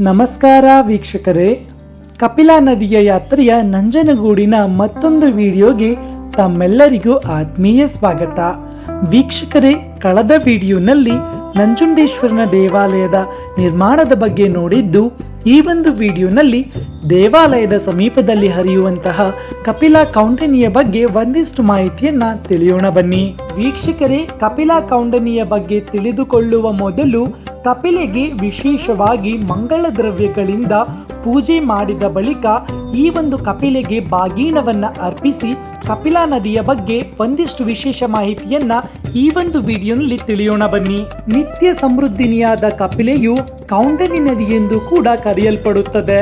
ನಮಸ್ಕಾರ ವೀಕ್ಷಕರೇ. ಕಪಿಲಾ ನದಿಯ ಯಾತ್ರೆಯ ನಂಜನಗೂಡಿನ ಮತ್ತೊಂದು ವಿಡಿಯೋಗೆ ತಮ್ಮೆಲ್ಲರಿಗೂ ಆತ್ಮೀಯ ಸ್ವಾಗತ. ವೀಕ್ಷಕರೇ, ಕಳೆದ ವಿಡಿಯೋನಲ್ಲಿ ನಂಜುಂಡೇಶ್ವರನ ದೇವಾಲಯದ ನಿರ್ಮಾಣದ ಬಗ್ಗೆ ನೋಡಿದ್ದು, ಈ ಒಂದು ವಿಡಿಯೋನಲ್ಲಿ ದೇವಾಲಯದ ಸಮೀಪದಲ್ಲಿ ಹರಿಯುವಂತಹ ಕಪಿಲಾ ಕೌಂಟನಿಯ ಬಗ್ಗೆ ಒಂದಿಷ್ಟು ಮಾಹಿತಿಯನ್ನ ತಿಳಿಯೋಣ ಬನ್ನಿ. ವೀಕ್ಷಕರೇ, ಕಪಿಲಾ ಕೌಂಡನಿಯ ಬಗ್ಗೆ ತಿಳಿದುಕೊಳ್ಳುವ ಮೊದಲು ಕಪಿಲೆಗೆ ವಿಶೇಷವಾಗಿ ಮಂಗಳ ದ್ರವ್ಯಗಳಿಂದ ಪೂಜೆ ಮಾಡಿದ ಬಳಿಕ ಈ ಒಂದು ಕಪಿಲೆಗೆ ಬಾಗೀಣವನ್ನ ಅರ್ಪಿಸಿ ಕಪಿಲಾ ನದಿಯ ಬಗ್ಗೆ ಒಂದಿಷ್ಟು ವಿಶೇಷ ಮಾಹಿತಿಯನ್ನ ಈ ಒಂದು ವಿಡಿಯೋನಲ್ಲಿ ತಿಳಿಯೋಣ ಬನ್ನಿ. ನಿತ್ಯ ಸಮೃದ್ಧಿನಿಯಾದ ಕಪಿಲೆಯು ಕೌಂಡನಿ ನದಿ ಎಂದು ಕೂಡ ಕರೆಯಲ್ಪಡುತ್ತದೆ.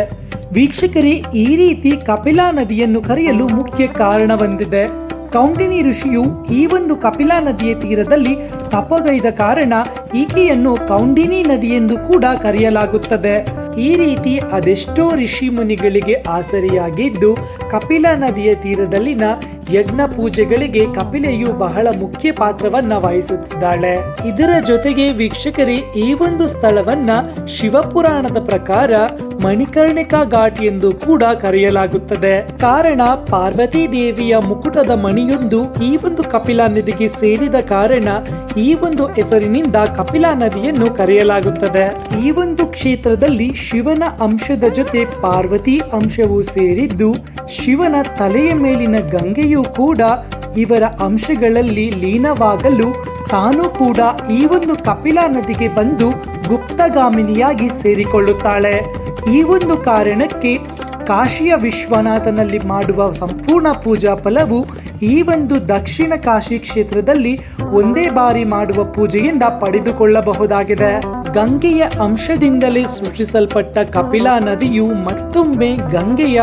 ವೀಕ್ಷಕರೇ, ಈ ರೀತಿ ಕಪಿಲಾ ನದಿಯನ್ನು ಕರೆಯಲು ಮುಖ್ಯ ಕಾರಣವೊಂದಿದೆ ಕೌಂಡಿನಿ ಋಷಿಯು ಈ ಒಂದು ಕಪಿಲಾ ನದಿಯ ತೀರದಲ್ಲಿ ತಪಗೈದ ಕಾರಣ ಈಕೆಯನ್ನು ಕೌಂಡಿನಿ ನದಿ ಎಂದು ಕೂಡ ಕರೆಯಲಾಗುತ್ತದೆ. ಈ ರೀತಿ ಅದೆಷ್ಟೋ ಋಷಿ ಮುನಿಗಳಿಗೆ ಆಸರಿಯಾಗಿದ್ದು ಕಪಿಲಾ ನದಿಯ ತೀರದಲ್ಲಿನ ಯಜ್ಞ ಪೂಜೆಗಳಿಗೆ ಕಪಿಲೆಯು ಬಹಳ ಮುಖ್ಯ ಪಾತ್ರವನ್ನ ವಹಿಸುತ್ತಿದ್ದಾಳೆ. ಇದರ ಜೊತೆಗೆ ವೀಕ್ಷಕರೇ, ಈ ಒಂದು ಸ್ಥಳವನ್ನ ಶಿವಪುರಾಣದ ಪ್ರಕಾರ ಮಣಿಕರ್ಣಿಕಾ ಘಾಟ್ ಎಂದು ಕೂಡ ಕರೆಯಲಾಗುತ್ತದೆ. ಕಾರಣ, ಪಾರ್ವತಿ ದೇವಿಯ ಮುಕುಟದ ಮಣಿಯೊಂದು ಈ ಒಂದು ಕಪಿಲಾ ನದಿಗೆ ಸೇರಿದ ಕಾರಣ ಈ ಒಂದು ಹೆಸರಿನಿಂದ ಕಪಿಲಾ ನದಿಯನ್ನು ಕರೆಯಲಾಗುತ್ತದೆ. ಈ ಒಂದು ಕ್ಷೇತ್ರದಲ್ಲಿ ಶಿವನ ಅಂಶದ ಜೊತೆ ಪಾರ್ವತಿ ಅಂಶವು ಸೇರಿದ್ದು, ಶಿವನ ತಲೆಯ ಮೇಲಿನ ಗಂಗೆಯೂ ಕೂಡ ಇವರ ಅಂಶಗಳಲ್ಲಿ ಲೀನವಾಗಲು ತಾನು ಕೂಡ ಈ ಒಂದು ಕಪಿಲಾ ನದಿಗೆ ಬಂದು ಗುಪ್ತಗಾಮಿನಿಯಾಗಿ ಸೇರಿಕೊಳ್ಳುತ್ತಾಳೆ. ಈ ಒಂದು ಕಾರಣಕ್ಕೆ ಕಾಶಿಯ ವಿಶ್ವನಾಥನಲ್ಲಿ ಮಾಡುವ ಸಂಪೂರ್ಣ ಪೂಜಾ ಫಲವು ಈ ಒಂದು ದಕ್ಷಿಣ ಕಾಶಿ ಕ್ಷೇತ್ರದಲ್ಲಿ ಒಂದೇ ಬಾರಿ ಮಾಡುವ ಪೂಜೆಯಿಂದ ಪಡೆದುಕೊಳ್ಳಬಹುದಾಗಿದೆ. ಗಂಗೆಯ ಅಂಶದಿಂದಲೇ ಸೃಷ್ಟಿಸಲ್ಪಟ್ಟ ಕಪಿಲಾ ನದಿಯು ಮತ್ತೊಮ್ಮೆ ಗಂಗೆಯ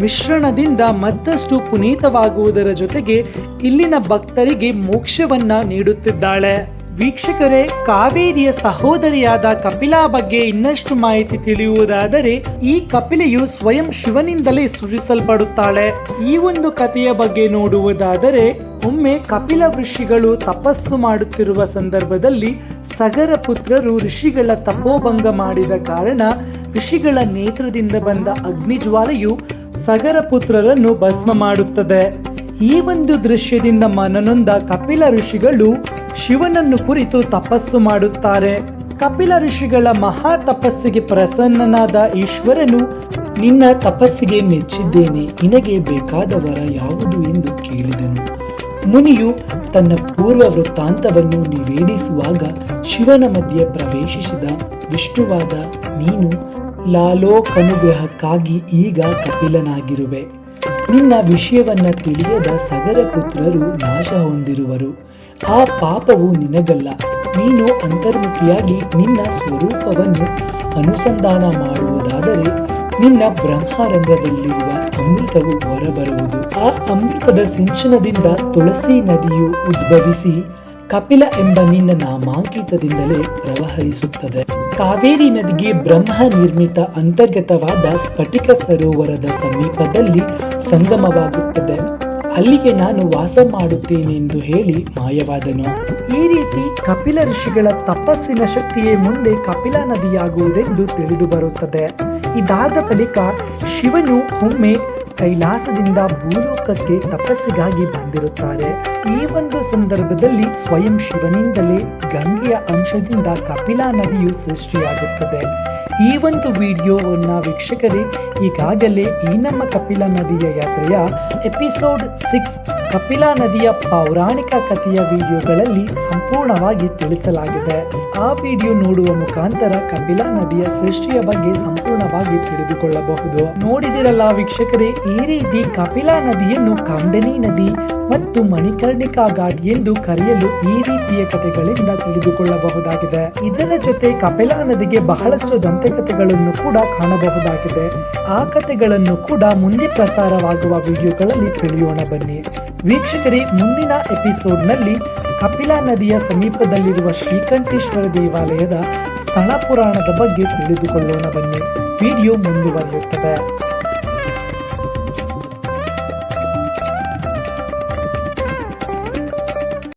ಮಿಶ್ರಣದಿಂದ ಮತ್ತಷ್ಟು ಪುನೀತವಾಗುವುದರ ಜೊತೆಗೆ ಇಲ್ಲಿನ ಭಕ್ತರಿಗೆ ಮೋಕ್ಷವನ್ನ ನೀಡುತ್ತಿದ್ದಾಳೆ. ವೀಕ್ಷಕರೇ, ಕಾವೇರಿಯ ಸಹೋದರಿಯಾದ ಕಪಿಲಾ ಬಗ್ಗೆ ಇನ್ನಷ್ಟು ಮಾಹಿತಿ ತಿಳಿಯುವುದಾದರೆ, ಈ ಕಪಿಲೆಯು ಸ್ವಯಂ ಶಿವನಿಂದಲೇ ಸೃಜಿಸಲ್ಪಡುತ್ತಾಳೆ. ಈ ಒಂದು ಕಥೆಯ ಬಗ್ಗೆ ನೋಡುವುದಾದರೆ, ಒಮ್ಮೆ ಕಪಿಲ ಋಷಿಗಳು ತಪಸ್ಸು ಮಾಡುತ್ತಿರುವ ಸಂದರ್ಭದಲ್ಲಿ ಸಗರ ಪುತ್ರರು ಋಷಿಗಳ ತಪೋಭಂಗ ಮಾಡಿದ ಕಾರಣ ಋಷಿಗಳ ನೇತ್ರದಿಂದ ಬಂದ ಅಗ್ನಿಜ್ವಾಲೆಯು ಸಗರ ಪುತ್ರರನ್ನು ಭಸ್ಮ ಮಾಡುತ್ತದೆ. ಈ ಒಂದು ದೃಶ್ಯದಿಂದ ಮನನೊಂದ ಕಪಿಲ ಋಷಿಗಳು ಶಿವನನ್ನು ಕುರಿತು ತಪಸ್ಸು ಮಾಡುತ್ತಾರೆ. ಕಪಿಲ ಋಷಿಗಳ ಮಹಾ ತಪಸ್ಸಿಗೆ ಪ್ರಸನ್ನನಾದ ಈಶ್ವರನು, ನಿನ್ನ ತಪಸ್ಸಿಗೆ ಮೆಚ್ಚಿದ್ದೇನೆ, ನಿನಗೆ ಬೇಕಾದ ವರ ಯಾವುದು ಎಂದು ಕೇಳಿದನು. ಮುನಿಯು ತನ್ನ ಪೂರ್ವ ವೃತ್ತಾಂತವನ್ನು ನಿವೇದಿಸುವಾಗ ಶಿವನ ಮಧ್ಯೆ ಪ್ರವೇಶಿಸಿದ ವಿಷ್ಣುವಾದ ನೀನು ಲಾಲೋಕನುಗ್ರಹಕ್ಕಾಗಿ ಈಗ ಕಪಿಲನಾಗಿರುವೆ. ನಿನ್ನ ವಿಷಯವನ್ನ ತಿಳಿಯದ ಸಗರ ಪುತ್ರರು ನಾಶ ಹೊಂದಿರುವರು. ಆ ಪಾಪವು ನಿನಗಲ್ಲ. ನೀನು ಅಂತರ್ಮುಖಿಯಾಗಿ ನಿನ್ನ ಸ್ವರೂಪವನ್ನು ಅನುಸಂಧಾನ ಮಾಡುವುದಾದರೆ ನಿನ್ನ ಬ್ರಹ್ಮರಂಧ್ರದಲ್ಲಿರುವ ಅಮೃತವು ಹೊರಬರುವುದು. ಆ ಅಮೃತದ ಸಿಂಚನದಿಂದ ತುಳಸಿ ನದಿಯು ಉದ್ಭವಿಸಿ ಕಪಿಲ ಎಂಬ ನಿನ್ನ ನಾಮಾಂಕಿತದಿಂದಲೇ ಪ್ರವಹಿಸುತ್ತದೆ. ಕಾವೇರಿ ನದಿಗೆ ಬ್ರಹ್ಮ ನಿರ್ಮಿತ ಅಂತರ್ಗತವಾದ ಸ್ಫಟಿಕ ಸರೋವರದ ಸಮೀಪದಲ್ಲಿ ಸಂಗಮವಾಗುತ್ತದೆ. ಅಲ್ಲಿಗೆ ನಾನು ವಾಸ ಮಾಡುತ್ತೇನೆಂದು ಹೇಳಿ ಮಾಯವಾದನು. ಈ ರೀತಿ ಕಪಿಲ ಋಷಿಗಳ ತಪಸ್ಸಿನ ಶಕ್ತಿಯೇ ಮುಂದೆ ಕಪಿಲ ನದಿಯಾಗುವುದೆಂದು ತಿಳಿದು ಬರುತ್ತದೆ. ಇದಾದ ಬಳಿಕ ಶಿವನು ಒಮ್ಮೆ ಕೈಲಾಸದಿಂದ ಭೂಲೋಕಕ್ಕೆ ತಪಸ್ಸಿಗಾಗಿ ಬಂದಿರುತ್ತಾರೆ. ಈ ಒಂದು ಸಂದರ್ಭದಲ್ಲಿ ಸ್ವಯಂ ಶಿವನಿಂದಲೇ ಗಂಗೆಯ ಅಂಶದಿಂದ ಕಪಿಲಾ ನದಿಯು ಸೃಷ್ಟಿಯಾಗುತ್ತದೆ. ಈ ಒಂದು ವಿಡಿಯೋವನ್ನು ವೀಕ್ಷಕರೇ, ಈಗಾಗಲೇ ಈ ನಮ್ಮ ಕಪಿಲಾ ನದಿಯ ಯಾತ್ರೆಯ ಎಪಿಸೋಡ್ ಸಿಕ್ಸ್ ಕಪಿಲಾ ನದಿಯ ಪೌರಾಣಿಕ ಕಥೆಯ ವಿಡಿಯೋಗಳಲ್ಲಿ ಸಂಪೂರ್ಣವಾಗಿ ತಿಳಿಸಲಾಗಿದೆ. ಆ ವಿಡಿಯೋ ನೋಡುವ ಮುಖಾಂತರ ಕಪಿಲಾ ನದಿಯ ಸೃಷ್ಟಿಯ ಬಗ್ಗೆ ಸಂಪೂರ್ಣವಾಗಿ ತಿಳಿದುಕೊಳ್ಳಬಹುದು. ನೋಡಿದಿರಲ್ಲ ವೀಕ್ಷಕರೇ, ಈ ರೀತಿ ಕಪಿಲಾ ನದಿಯನ್ನು ಕಾಂಡನಿ ನದಿ ಮತ್ತು ಮಣಿಕರ್ಣಿಕಾ ಘಾಟ್ ಎಂದು ಕರೆಯಲು ಈ ರೀತಿಯ ಕಥೆಗಳಿಂದ ತಿಳಿದುಕೊಳ್ಳಬಹುದಾಗಿದೆ. ಇದರ ಜೊತೆ ಕಪಿಲಾ ನದಿಗೆ ಬಹಳಷ್ಟು ದಂತಕಥೆಗಳನ್ನು ಕೂಡ ಕಾಣಬಹುದಾಗಿದೆ. ಆ ಕಥೆಗಳನ್ನು ಕೂಡ ಮುಂದೆ ಪ್ರಸಾರವಾಗುವ ವಿಡಿಯೋಗಳಲ್ಲಿ ತಿಳಿಯೋಣ ಬನ್ನಿ. ವೀಕ್ಷಕರೇ, ಮುಂದಿನ ಎಪಿಸೋಡ್ನಲ್ಲಿ ಕಪಿಲಾ ನದಿಯ ಸಮೀಪದಲ್ಲಿರುವ ಶ್ರೀಕಂಠೇಶ್ವರ ದೇವಾಲಯದ ಸ್ಥಳ ಪುರಾಣದ ಬಗ್ಗೆ ತಿಳಿದುಕೊಳ್ಳೋಣ ಬನ್ನಿ. ವಿಡಿಯೋ ಮುಂದುವರಿಯುತ್ತದೆ.